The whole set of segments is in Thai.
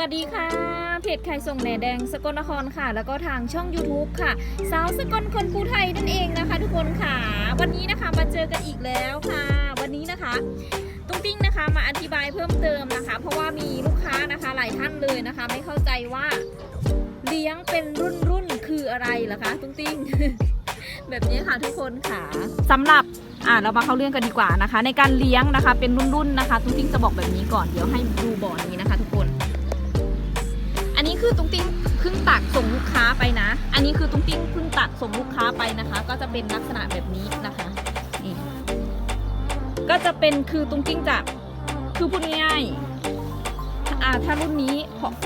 วัสดีค่ะ เพจไข่ส่งแหนแดงสกลนครค่ะ แล้วก็ทางช่อง YouTube ค่ะ สาวสกลคนภูไทยนั่นเองนะคะ ทุกคนค่ะ วันนี้นะคะมาเจอกันอีกแล้วค่ะ วันนี้นะคะตุ้งติ้งนะคะมาอธิบายเพิ่มเติมนะคะ เพราะว่ามีลูกค้านะคะหลายท่านเลยนะคะ ไม่เข้าใจว่าเลี้ยงเป็นรุ่นรุ่นคืออะไรเหรอคะตุ้งติ้งแบบนี้ค่ะทุกคนค่ะสำหรับอ่าเรามาเข้าเรื่องกันดีกว่านะคะ ในการเลี้ยงนะคะ เป็นรุ่นๆนะคะ ตุ้งติ้งจะบอกแบบนี้ก่อนเดี๋ยวให้ดูบ่อนี้นะคะ ทุกคน คือตุ้งติ้งเพิ่งตักส่งลูกค้าไปนะ อันนี้คือตุ้งติ้งเพิ่งตักส่งลูกค้าไปนะคะ ก็จะเป็นลักษณะแบบนี้นะคะ นี่ ก็จะเป็นคือตุ้งติ้งจะคือพูดง่ายๆอ่าถ้ารุ่นนี้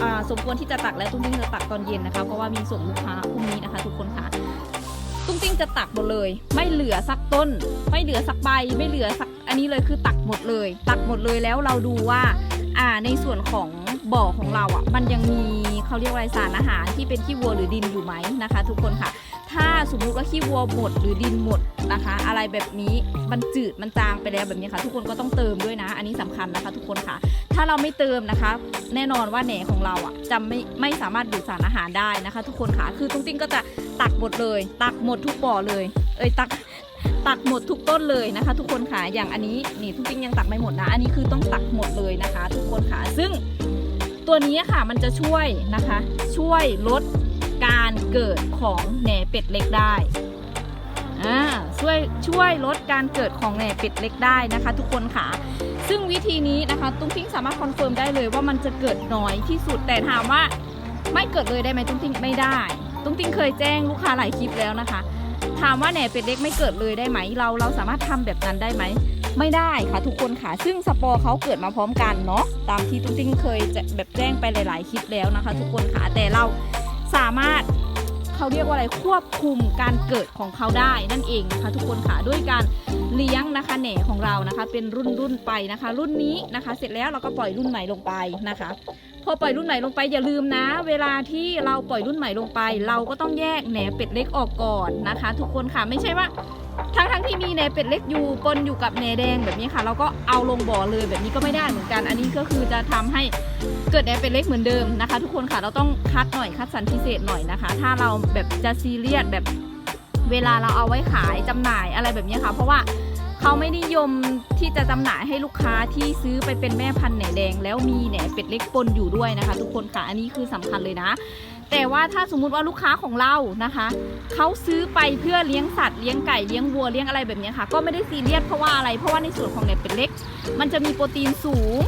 อ่าสมควรที่จะตักแล้วตุ้งติ้งจะตักตอนเย็นนะคะ เพราะว่ามีส่งลูกค้าพรุ่งนี้นะคะ ทุกคนค่ะตุ้งติ้งจะตักหมดเลย ไม่เหลือสักต้น ไม่เหลือสักใบ ไม่เหลือสักอันนี้เลยคือตักหมดเลย ตักหมดเลยแล้วเราดูว่า อ่าในส่วนของบ่อของเราอะมันยังมีเขาเรียกว่าสารอาหารที่เป็นขี้วัวหรือดินอยู่ไหมนะคะ ทุกคนค่ะ ถ้าสมมุติว่าขี้วัวหมดหรือดินหมดนะคะ อะไรแบบนี้มันจืดมันจางไปแล้วแบบนี้ค่ะ ทุกคนก็ต้องเติมด้วยนะ อันนี้สำคัญนะคะ ทุกคนค่ะ ถ้าเราไม่เติมนะคะ แน่นอนว่าแหนของเราอะจะไม่ไม่สามารถดูดสารอาหารได้นะคะ ทุกคนค่ะคือตุ้งติ้งก็จะตักหมดเลย ตักหมดทุกบ่อเลย เอ้ยตัก ตักหมดทุกต้นเลยนะคะ ทุกคนค่ะ อย่างอันนี้นี่ทุกติ้งยังตักไม่หมดนะ อันนี้คือต้องตักหมดเลยนะคะ ทุกคนค่ะ ซึ่งตัวนี้ค่ะมันจะช่วยนะคะ ช่วยลดการเกิดของแหน่เป็ดเล็กได้อ่าช่วยช่วยลดการเกิดของแหน่เป็ดเล็กได้นะคะ ทุกคนค่ะ ซึ่งวิธีนี้นะคะ ตุ้งติ้งสามารถคอนเฟิร์มได้เลยว่ามันจะเกิดน้อยที่สุดแต่ถามว่าไม่เกิดเลยได้ไหมตุ้งติ้งไม่ได้ ตุ้งติ้งเคยแจ้งลูกค้าหลายคลิปแล้วนะคะ ถามว่าแหน่เป็ดเล็กไม่เกิดเลยได้ไหม เราเราสามารถทำแบบนั้นได้ไหม ไม่ได้ค่ะทุกคนค่ะ ซึ่งสปอร์เขาเกิดมาพร้อมกันเนาะ ตามที่ตุ้งติ้งเคยแบบแจ้งไปหลาย ๆ คลิปแล้วนะคะ ทุกคนค่ะ แต่เราสามารถเขาเรียกว่าอะไรควบคุมการเกิดของเขาได้นั่นเองนะคะ ทุกคนค่ะด้วยการเลี้ยงนะคะแหน่ของเรานะคะ เป็นรุ่นรุ่นไปนะคะ รุ่นนี้นะคะ เสร็จแล้วเราก็ปล่อยรุ่นใหม่ลงไปนะคะ พอปล่อยรุ่นใหม่ลงไปอย่าลืมนะ เวลาที่เราปล่อยรุ่นใหม่ลงไป เราก็ต้องแยกแหนเป็ดเล็กออกก่อนนะคะ ทุกคนค่ะไม่ใช่ว่า ทั้งทั้งที่มีแหนเป็ดเล็กอยู่ปนอยู่กับแหนแดงแบบนี้ค่ะ เราก็เอาลงบ่อเลยแบบนี้ก็ไม่ได้เหมือนกัน อันนี้ก็คือจะทำให้เกิดแหนเป็ดเล็กเหมือนเดิมนะคะ ทุกคนค่ะเราต้องคัดหน่อยคัดสรรพิเศษหน่อยนะคะ ถ้าเราแบบจะซีเรียสแบบเวลาเราเอาไว้ขายจำหน่ายอะไรแบบนี้ค่ะ เพราะว่า เขาไม่นิยมที่จะจำหน่ายให้ลูกค้าที่ซื้อไปเป็นแม่พันธุ์แหนแดง แล้วมีแหนเป็ดเล็กปนอยู่ด้วยนะคะ ทุกคนค่ะอันนี้คือสำคัญเลยนะ แต่ว่าถ้าสมมุติว่าลูกค้าของเรานะคะเขาซื้อไปเพื่อเลี้ยงสัตว์เลี้ยงไก่เลี้ยงวัวเลี้ยงอะไรแบบนี้ค่ะ ก็ไม่ได้ซีเรียสเพราะว่าอะไรเพราะว่าในส่วนของแหนเป็ดเล็ก มันจะมีโปรตีนสูง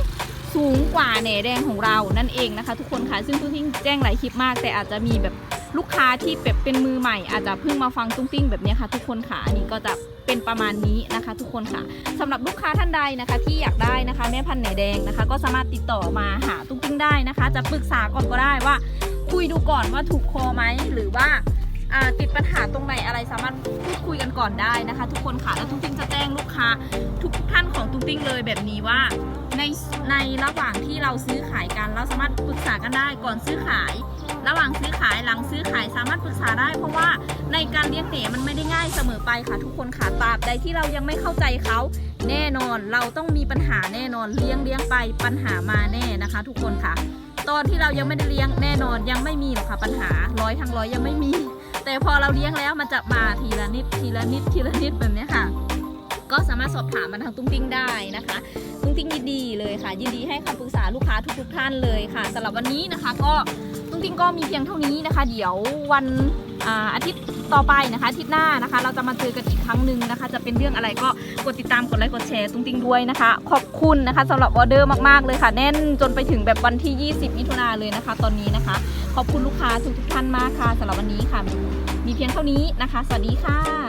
สูงกว่าแหนแดงของเรานั่นเองนะคะ ทุกคนค่ะซึ่งตุ้งติ้งแจ้งหลายคลิปมาก แต่อาจจะมีแบบ ลูกค้าที่แบบเป็นมือใหม่ อาจจะเพิ่งมาฟังตุ้งติ้งแบบนี้ค่ะ ทุกคนค่ะอันนี้ก็จะเป็นประมาณนี้นะคะ ทุกคนค่ะสำหรับลูกค้าท่านใดนะคะ ที่อยากได้นะคะ แม่พันธุ์แหนแดงนะคะ ก็สามารถติดต่อมาหาตุ้งติ้งได้นะคะ จะปรึกษาก่อนก็ได้ว่า คุยดูก่อนว่าถูกคอไหมหรือว่าติดปัญหาตรงไหนอะไรสามารถพูดคุยกันก่อนได้นะคะ ทุกคนค่ะแล้วตุ้งติ้งจะแจ้งลูกค้า ทุกท่านของตุ้งติ้งเลยแบบนี้ว่าในในระหว่างที่เราซื้อขายกันเราสามารถปรึกษากันได้ก่อนซื้อขาย ระหว่างซื้อขายหลังซื้อขายสามารถปรึกษาได้ เพราะว่าในการเลี้ยงเหนมันไม่ได้ง่ายเสมอไปค่ะทุกคนค่ะตราบใดที่เรายังไม่เข้าใจเขาแน่นอนเราต้องมีปัญหาแน่นอนเลี้ยงเลี้ยงไปปัญหามาแน่นะคะ ทุกคนค่ะ ตอนที่เรายังไม่ได้เลี้ยงแน่นอนยังไม่มีหรอกค่ะปัญหาร้อยทั้งร้อยยังไม่มี แต่พอเราเลี้ยงแล้วมันจะมาทีละนิดทีละนิดทีละนิดแบบนี้ค่ะก็สามารถสอบถามมาทางตุ้งติ้งได้นะคะตุ้งติ้งยินดีเลยค่ะ ยินดีให้คำปรึกษาลูกค้าทุกๆท่านเลยค่ะสำหรับวันนี้นะคะก็ ตุ้งติ้งก็มีเพียงเท่านี้นะคะ เดี๋ยววันอาอาทิตย์ต่อไปนะคะอาทิตย์หน้านะคะ เราจะมาเจอกันอีกครั้งหนึ่งนะคะ จะเป็นเรื่องอะไรก็กดติดตามกดไลค์กดแชร์ตุ้งติ้งด้วยนะคะ ขอบคุณนะคะสำหรับออเดอร์มากๆเลยค่ะ แน่นจนไปถึงแบบวันที่ 20 มิถุนาเลยนะคะ ตอนนี้นะคะ ขอบคุณลูกค้าทุกๆท่านมากค่ะสำหรับวันนี้ค่ะ มีเพียงเท่านี้นะคะ สวัสดีค่ะ